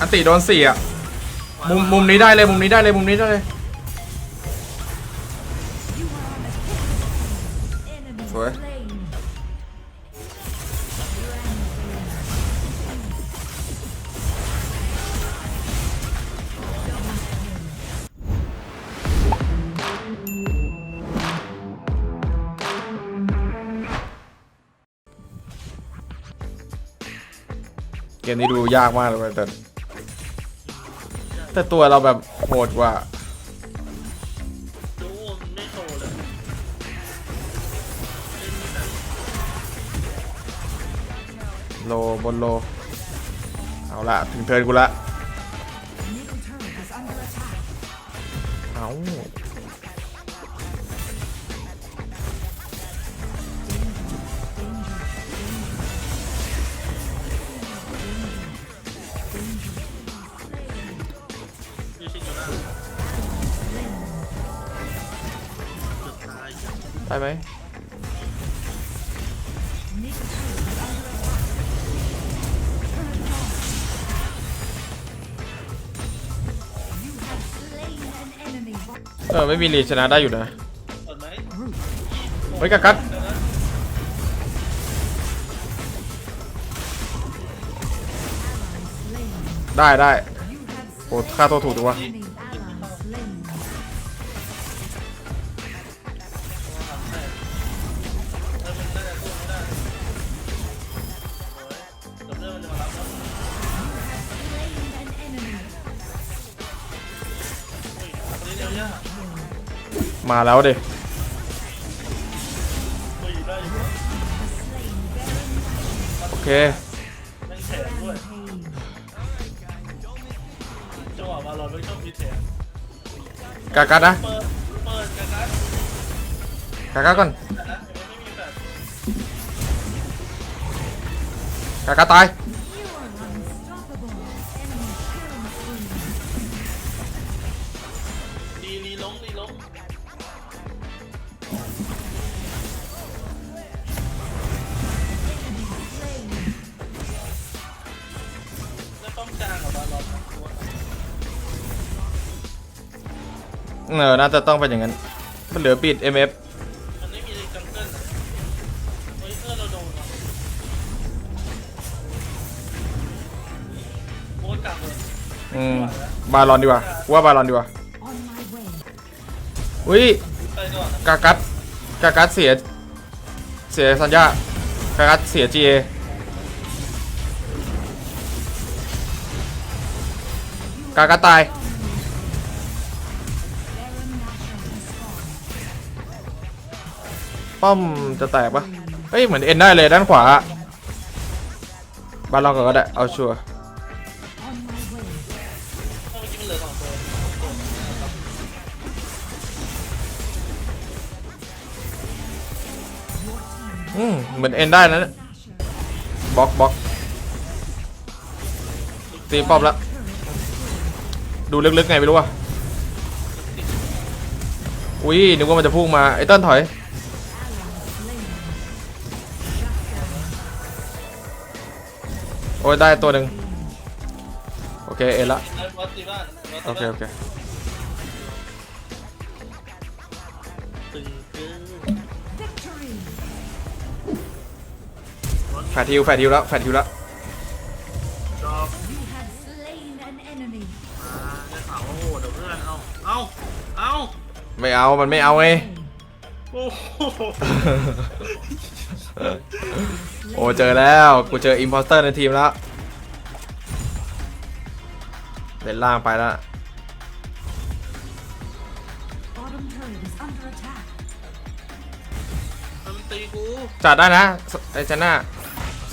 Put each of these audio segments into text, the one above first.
อันติโดนสี่อะมุมมุมนี้ได้เลยมุมนี้ได้เลยมุมนี้ได้เลยสวยเกมนี้ดูยากมากเลยเว้ยแต่ แต่ตัวเราแบบโหดกว่าดูไม่โตเลยโลบนโล เอาละถึงเทิร์นกูละ เอา ได้ไหมเออ ไม่มีลีชนะได้อยู่นะไหมเฮ้ยกักกัดได้ได้โอ้ค่าตัวถูกจังวะ มาแล้วดิอุ้ยได้อยู่วะโอเคแถมด้วยจังหวะมาเราไม่ชอบมีแถมกักกัดนะเปิดเปิดกันนะกักกัดก่อนแต่นะไม่มีแบบกักกัดตาย เออน่าจะต้องเป็นอย่างนั้น มันเหลือปิด MF มันไม่มีจังเกิลนะเฮ้ยเออเราโดนอะโอ้ยกลับเลยอืมบาลอนดีกว่ากูว่าบาลอนดีกว่าอุ้ยไปก่อนนะกากัดกากัดเสีย เสียสัญญากากัดเสีย GA กากัดตาย ป้อมจะแตกปะเฮ้ยเหมือนเอ็นได้เลยด้านขวาบาลอนก่อนก็ได้เอาชัวร์อืมเหมือนเอ็นได้นะบล็อกบล็อกตีป้อมแล้วดูลึกๆไงไม่รู้ว่ะอุ้ยนึกว่ามันจะพุ่งมาไอ้เต้นถอย อ้ยได้ตัวหนึ่งโอเคเอ็นละไอ้วัดตีบ้านวัดโอตีเคบ้านโอเคตึงเกินแฟดฮิวแฟดฮิวแล้วแฟดฮิวแล้วจอบมาได้ข่าวว่าโหดเดี๋ยวเพื่อนเอาเอาเอาไม่เอามันไม่เอาไง โอ้โหโอ้เจอแล้ว กูเจออิมพอสเตอร์ในทีมแล้วเล่นล่างไปแล้วมันตีกูจัดได้นะไอ้เจนน่า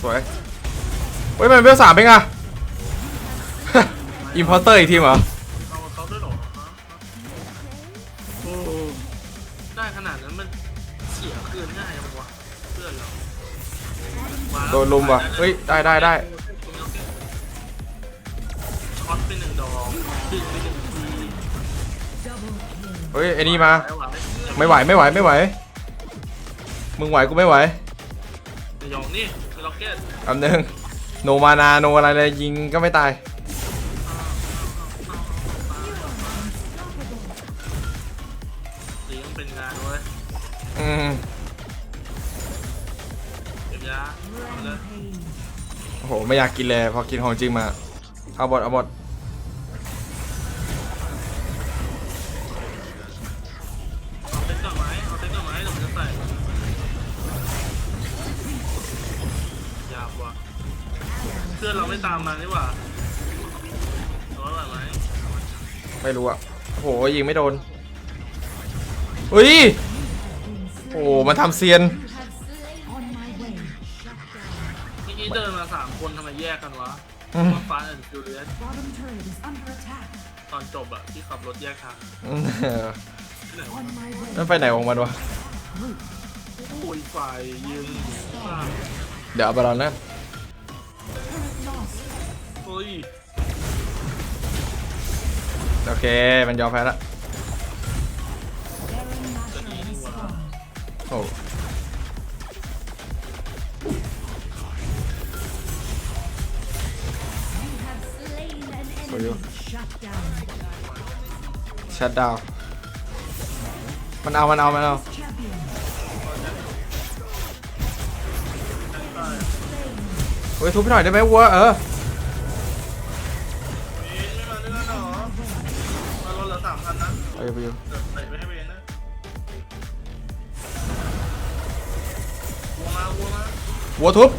สวยเฮ้ยมันเวลสามเองอะอิมพอสเตอร์อีกทีมเหรอ โดนลุมว่ะ เฮ้ย ได้ได้ได้เฮ้ยไอ้นี่มา ไม่ไหวไม่ไหวไม่ไหว มึงไหวกูไม่ไหวหยองนี่ล็อกเก็ตอันหนึ่งโนมานาโนอะไรเลยยิงก็ไม่ตายสีมันเป็นงานเว้ยอืม ยาเอาเลยโอ้โห ไม่อยากกินเลย พอกินของจริงมา เอาหมดเอาหมดเอาเซ็ตก่อนไหมเอาเซ็ตก่อนไหมเดี๋ยวผมจะใส่ยาวว่ะเพื่อนเราไม่ตามมานี่หว่าร้อยไหวไหมไม่รู้อะโอ้โหยิงไม่โดนเฮ้ย โอ้โหมันทำเซียน คนทำไมแยกกันวะอืมมาฟาแอนด์ฟิวเรียส Bottom turret is under attack. ตอนจบอะที่ขับรถแยกทางอืมที่ไหนวะ On my way. นั่นไปไหนของมันวะ โอ้ยฝ่ายยืนมากเดี๋ยวเอาบอลนะ Turret lost. เฮ้ยโอเค มันยอมแพ้ละ Baron Nashor has spawned. โอ้ For you. Shut down. ชัดดาว มันเอา มันเอา มันเอา เฮ้ยทุบไปหน่อยได้ไหมวัวเออเอ็นไม่มาด้วยกันเหรอมารถละสามพันนะไปอยู่ไปอยู่วัวมาวัวมาวัวทุบ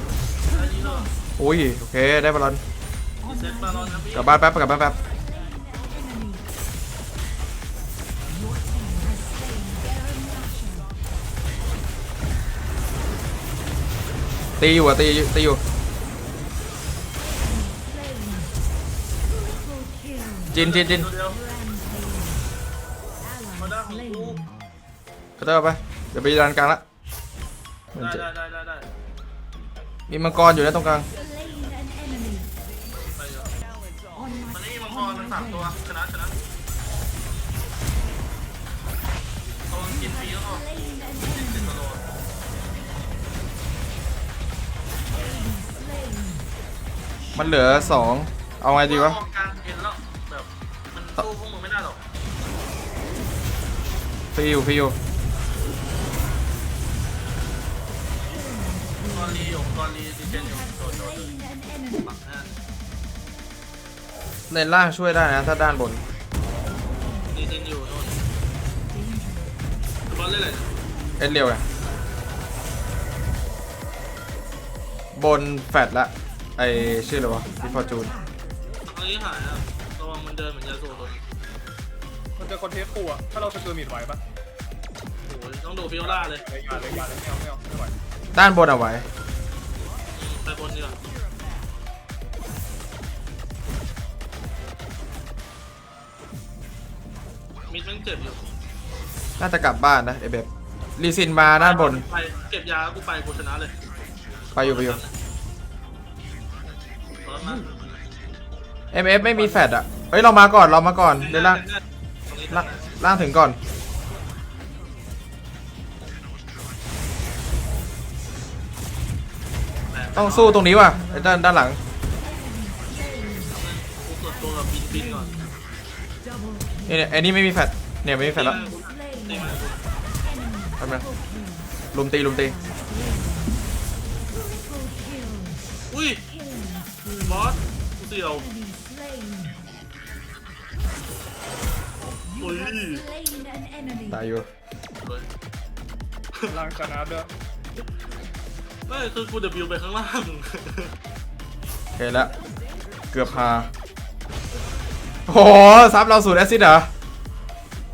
อันนี้เหรออุ้ย โอเค ได้บอล เซ็ตมารอนนะพี่กลับบ้านแป๊บกลับบ้านแป๊บ Enemy. Your team has slain Baron Nashor. ตีอยู่อะตีอยู่ตีอยู่ Slain. Triple kill. จินจินจินตัวเดียว Rampage. มาได้ Ally ของกู slain. กระเตอร์ไปเดี๋ยวไปดันกลางละมันได้จะได้ได้ได้ได้มีมังกรอยู่นะตรงกลาง Slain มัน my นี่มังกรมันสามตัวชนะชนะต้องกินฟรีแล้วก็ slain an ติด enemy. ตลอด Slain. มันเหลือสองเอาไงดีวะมองกลางเห็นแล้วแบบมันสู้พวกมึงไม่ได้หรอกฟรีอยู่ฟรีอยู่กอรีอยู่กอรีดีเจนอยู่โดดโดด Slain an enemy. ปักแน่ เลนล่างช่วยได้นะ ถ้าด้านบนดีเจนอยู่โน่นบอลเล่นอะไรเอ็นเร็วไงบนแฟดละ ไอชื่ออะไรวะพิฟอร์จูนตอนนี้หายอะระวังมันเดินเหมือนยาสูบตัวนี้มันจะคอนเทสต์กูอะถ้าเราสกิลมิดไหวปะโอ้ยต้องดูฟิโอล่าเลยเลยยาเลยยาเลยไม่เอาไม่เอาไม่ไหวด้านบนเอาไว้ไปบนดีกว่า มิดมันเจ็บอยู่น่าจะกลับบ้านนะเอเบฟรีซินมาด้านบน ไปเก็บยากูไปกูชนะเลยไปอยู่ไปอยู่เปิดมาเอ็มเอฟไม่มีแฟดอะเฮ้ยเรามาก่อนเรามาก่อนเดี๋ยวล่างตรงนี้ล่างล่างถึงก่อน ต้องสู้ตรงนี้ว่ะไอ้ด้านด้านหลังกูกดตัวแบบบินบินก่อน Double นี่เนี่ยไอ้นี่ไม่มีแฟดเนี่ยไม่มีแฟดแล้วตีมากูทำไมลุมตีลุมตี triple kill. อุ้ย Killing บอสกูเสี่ยว enemy slain. โอ้ย Slain an enemy. ตายอยู่เลยล่างชนะด้วยไม่คือกู W ไปข้างล่างโอเคแล้วเกือบพา โอ้โหซับเราสูตรแอซิดเหรอ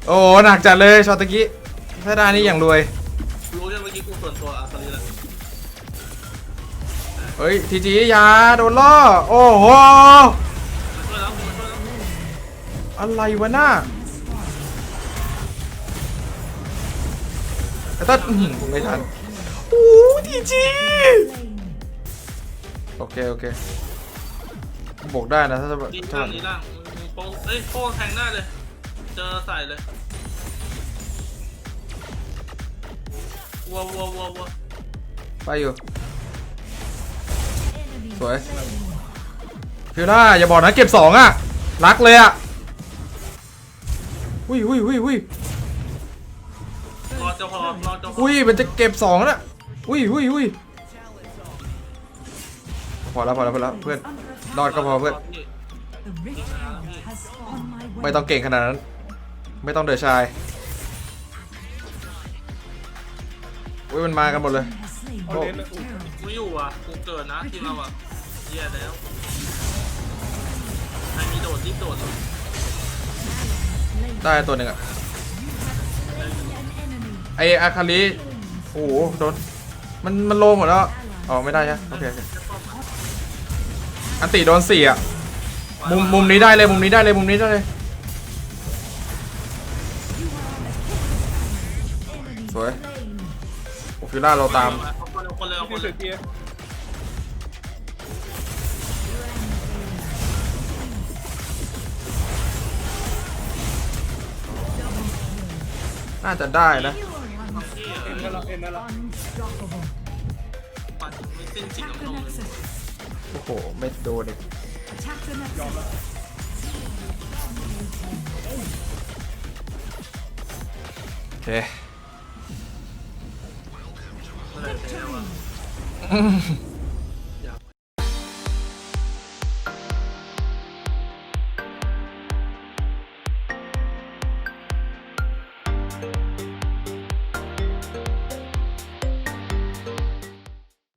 โอ้โหหนักจัดเลยช็อตตะกี้ถ้าได้นี่อย่างรวย รู้ยังเมื่อกี้กูส่วนตัวอาซาลีแหละเฮ้ยทีจีอยาโดนล่อ โอ้โหมาช่วยแล้วกูมาช่วยแล้วอะไรวะหน้าไอ้ต้นอื้อหือไม่ทันโอ้ทีจี Slain. โอเค โอเคบวกได้นะ ถ้าจะดีถ้าล่างดีล่าง มึงโป้งเอ้ยโป้งแทงได้เลย เจอใส่เลยวัววัววัววัวไปอยู่ Enemy สวย slain. ฟิวล่าอย่าบอกนะเก็บสองอะ รักเลยอะอุ้ยอุ้ยอุ้ยอุ้ยรอเจ้าพอรอเจ้าพออุ้ยมันจะเก็บสองแล้วอุ้ยอุ้ยอุ้ยพอแล้วพอแล้วพอแล้วเพื่อนรอดก็พอเพื่อน The Rift Herald has on my way. ไม่ต้องเก่งขนาดนั้น ไม่ต้องเดือดชายอุ้ยมันมากันหมดเลย Has slain เอา the เลนเลย Rift Herald. กูไม่อยู่อะกูเกิดนะทีมเราอะเหี้ยแล้วใครมีโดดรีบโดดเลยได้ตัวหนึ่งอะ Slain an enemy. ไออาคาริโอ้โหโดนมันมันโลงหมดแล้วอ๋อไม่ได้ใช่ไหมโอเคโอเคอันติโดนสี่อะ มุมมุมนี้ได้เลยมุมนี้ได้เลยมุมนี้ได้เลย Enemy สวย slain. โอฟิล่าเราตามเอาคนเร็วคนเร็วคนที่เร็สุวดที่น่าจะได้นะ You are ที่เอ็นนั่นละเอ็นนั่นละ unstoppable. ปัดไม่สิ้นจริง Attack กับ the นมเลย Nexus. โอ้โห ไม่โดนอีก Attack the ย อม Nexus.